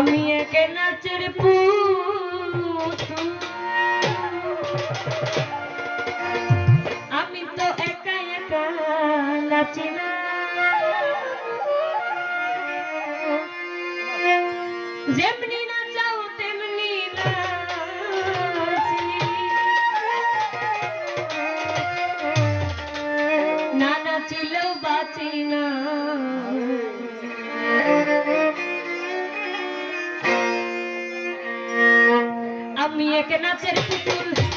আমি একে নাচের আমি তো নাচি না। যেমনি না চাও তেমনি না বাঁচি না। নাচের পুতুল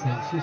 graça.